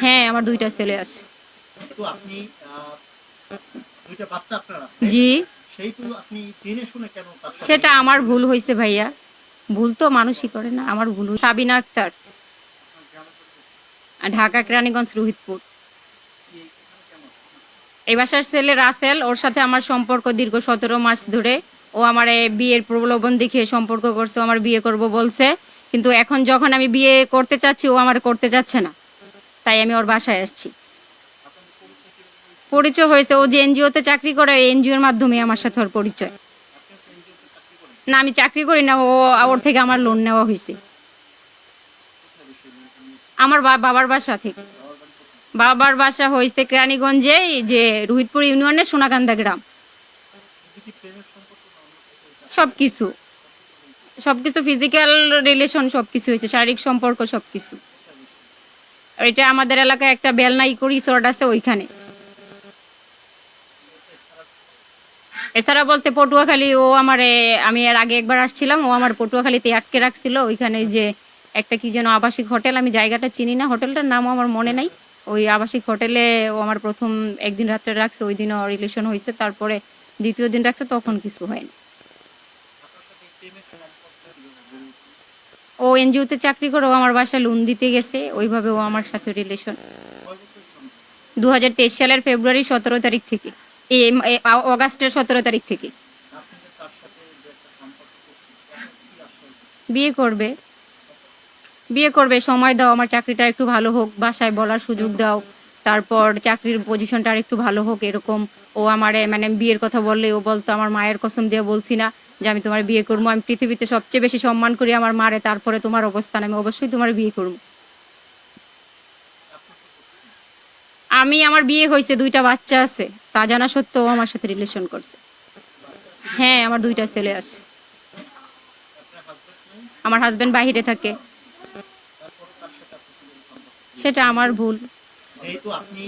হ্যাঁ আমার দুইটা ছেলে আছে। তো আপনি দুইটা বাচ্চা আপনারা জি। সেই তো আপনি জেনে শুনে কেন সেটা আমার ভুল হয়েছে ভাইয়া। ভুল তো মানুষই করে না আমার ভুল সাবিনা আক্তার। ঢাকা কেরানীগঞ্জ রোহিতপুর। এই বাসার ছেলে রাসেল ওর সাথে আমার সম্পর্ক দীর্ঘ সতেরো মাস ধরে। ও আমার বিয়ের প্রলোভন দেখিয়ে সম্পর্ক করছে আমার বিয়ে করব বলছে। কিন্তু এখন যখন আমি বিয়ে করতে চাচ্ছি ও আমার করতে চাচ্ছে না। তাই আমি ওর বাসায় আসছি। পরিচয় হয়েছে, ও যে এনজিওতে চাকরি করে এনজিওর মাধ্যমে আমার সাথে ওর পরিচয়। না, আমি চাকরি করি না, ও ওর থেকে আমার লোন নেওয়া হয়েছে। আমার বাবার বাসা থেকে। বাবার বাসা হয়েছে কেরানীগঞ্জে যে রোহিতপুর ইউনিয়নের সোনাকান্দা গ্রাম। সব কিছু সব কিছু ফিজিক্যাল রিলেশন সব কিছু হয়েছে, শারীরিক সম্পর্ক সব কিছু এটা আমাদের এলাকায় একটা বেলনাইকো রিসোর্ট আছে ওইখানে। এছাড়া বলতে পটুয়াখালী, ও আমার, আমি এর আগে একবার আসছিলাম, ও আমার পটুয়াখালীতে আটকে রাখছিল, ওইখানে যে একটা কি যেন আবাসিক হোটেল, আমি জায়গাটা চিনি না, হোটেলটার নাম আমার মনে নাই। ওই আবাসিক হোটেলে ও আমার প্রথম একদিন রাত্রে রাখছে, ওই দিনও রিলেশন হয়েছে তারপরে দ্বিতীয় দিন রাখছে, তখন কিছু হয়নি। ও এনজিওতে চাকরি করে, ও আমার বাসায় লোন দিতে গেছে, ওইভাবে ও আমার সাথে রিলেশন দুই হাজার তেইশ সালের ফেব্রুয়ারি সতেরো তারিখ থেকে অগাস্টের সতেরো তারিখ থেকে। বিয়ে করবে। বিয়ে করবে, সময় দাও, আমার চাকরিটা একটু ভালো হোক, বাসায় বলার সুযোগ দাও। তারপর চাকরির পজিশনটা আর একটু ভালো হোক, এরকম। ও আমারে মানে বিয়ের কথা বললে, ও বলতো, আমার মায়ের কসম দিয়ে বলছি না যে আমি তোমার বিয়ে করব। আমি পৃথিবীতে সবচেয়ে বেশি সম্মান করি আমার মারে, তারপরে তোমার অবস্থান, আমি অবশ্যই তোমার বিয়ে করব। আমি আমার বিয়ে হয়েছে, দুইটা বাচ্চা আছে। তা জানা সত্ত্বেও আমার সাথে রিলেশন করছে। হ্যাঁ আমার দুইটা ছেলে আছে। আমার হাজবেন্ড বাহিরে থাকে। সেটা আমার ভুল। যেহেতু আপনি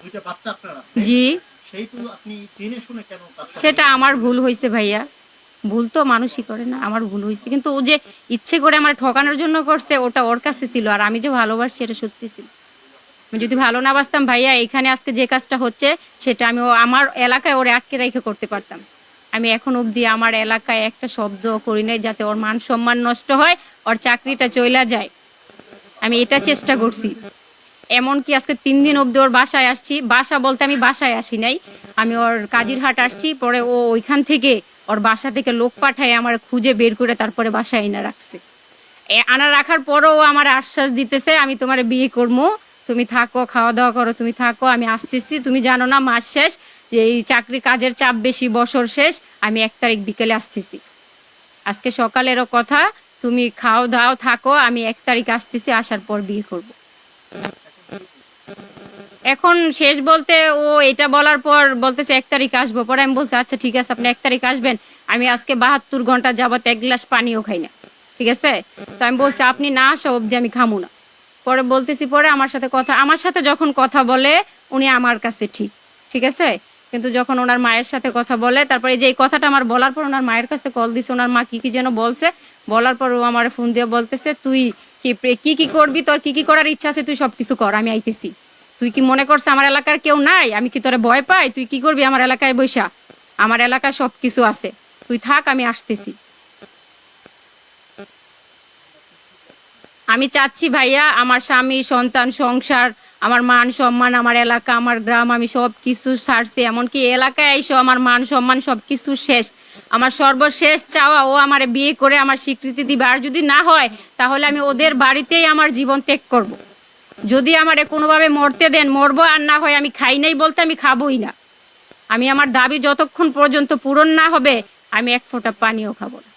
দুইটা বাচ্চা আপনারা জি। সেই তো আপনি জেনে শুনে কেন সেটা আমার ভুল হয়েছে ভাইয়া। ভুল তো মানুষই করে না আমার ভুল হয়েছে। কিন্তু ও যে ইচ্ছে করে আমার ঠকানোর জন্য করছে ওটা ওর কাছে ছিল আর আমি যে ভালোবাসছি এটা সত্যি ছিল। আমি যদি ভালো না বাসতাম ভাইয়া এখানে আজকে যে কাজটা হচ্ছে সেটা আমি আমার এলাকায় ওরে আটকে রেখে করতে পারতাম। আমি এখন অবধি আমার এলাকায় একটা শব্দ করি নাই যাতে ওর মান সম্মান নষ্ট হয় ওর চাকরিটা চইলা যায়। আমি এটা চেষ্টা করছি। এমনকি আজকে তিন দিন অবধি ওর বাসায় আসছি। বাসা বলতে আমি বাসায় আসি নাই। আমি ওর কাজিরহাট আসছি, পরে ও ওইখান থেকে ওর বাসা থেকে লোক পাঠায় আমার খুঁজে বের করে তারপরে বাসায় এনে রাখছে। আনা রাখার পরও আমার আশ্বাস দিতেছে, আমি তোমার বিয়ে করব তুমি থাকো খাওয়া দাওয়া করো, তুমি থাকো। আমি আসতেছি। তুমি জানো না, মাস শেষ। যে এই চাকরি কাজের চাপ বেশি, বছর শেষ। আমি এক তারিখ বিকেলে আসতেছি। আজকে সকালেরও কথা, তুমি খাও দাও থাকো। আমি এক তারিখ আসতেছি, আসার পর বিয়ে করব। এখন শেষ বলতে ও এটা বলার পর বলতেছে, এক তারিখ আসব। পরে আমি বলছি আচ্ছা ঠিক আছে, আপনি এক তারিখ আসবেন। আমি আজকে বাহাত্তর ঘণ্টা যাবত এক গ্লাস পানিও খাই না। ঠিক আছে? তো আমি বলছি, আপনি না আসা অবধি আমি খামু না। পরে বলতেছি, পরে আমার সাথে কথা, আমার সাথে যখন কথা বলে, উনি আমার কাছে ঠিক। ঠিক আছে? কিন্তু যখন ওনার মায়ের সাথে কথা বলে, তারপরে যে এই কথাটা আমার বলার পর ওনার মায়ের কাছে কল দিছে, ওনার মা কি কি যেন বলছে, বলার পর ও আমার ফোন দিয়ে বলতেছে, তুই কি কি করবি? তোর কি কি করার ইচ্ছা আছে, তুই সব কিছু কর, আমি আইতেছি। তুই কি মনে করছ আমার এলাকার কেউ নাই? আমি কি তোরে ভয় পাই? তুই কি করবি আমার এলাকায় বৈশা? আমার এলাকায় সব কিছু আছে। তুই থাক, আমি আসতেছি। আমি চাচ্ছি ভাইয়া, আমার স্বামী, সন্তান, সংসার, আমার মান সম্মান, আমার এলাকা, আমার গ্রাম, আমি সব কিছু ছাড়ছি এমনকি এলাকায় এসে আমার মান সম্মান সব কিছু শেষ। আমার সর্বশেষ চাওয়া ও আমার বিয়ে করে আমার স্বীকৃতি দিবে। আর যদি না হয়, তাহলে আমি ওদের বাড়িতেই আমার জীবন ত্যাগ করব। যদি আমার কোনোভাবে মরতে দেন, মরবো আর না হয় আমি খাই নাই বলতে আমি খাবই না। আমি আমার দাবি যতক্ষণ পর্যন্ত পূরণ না হবে, আমি এক ফোঁটা পানিও খাব না।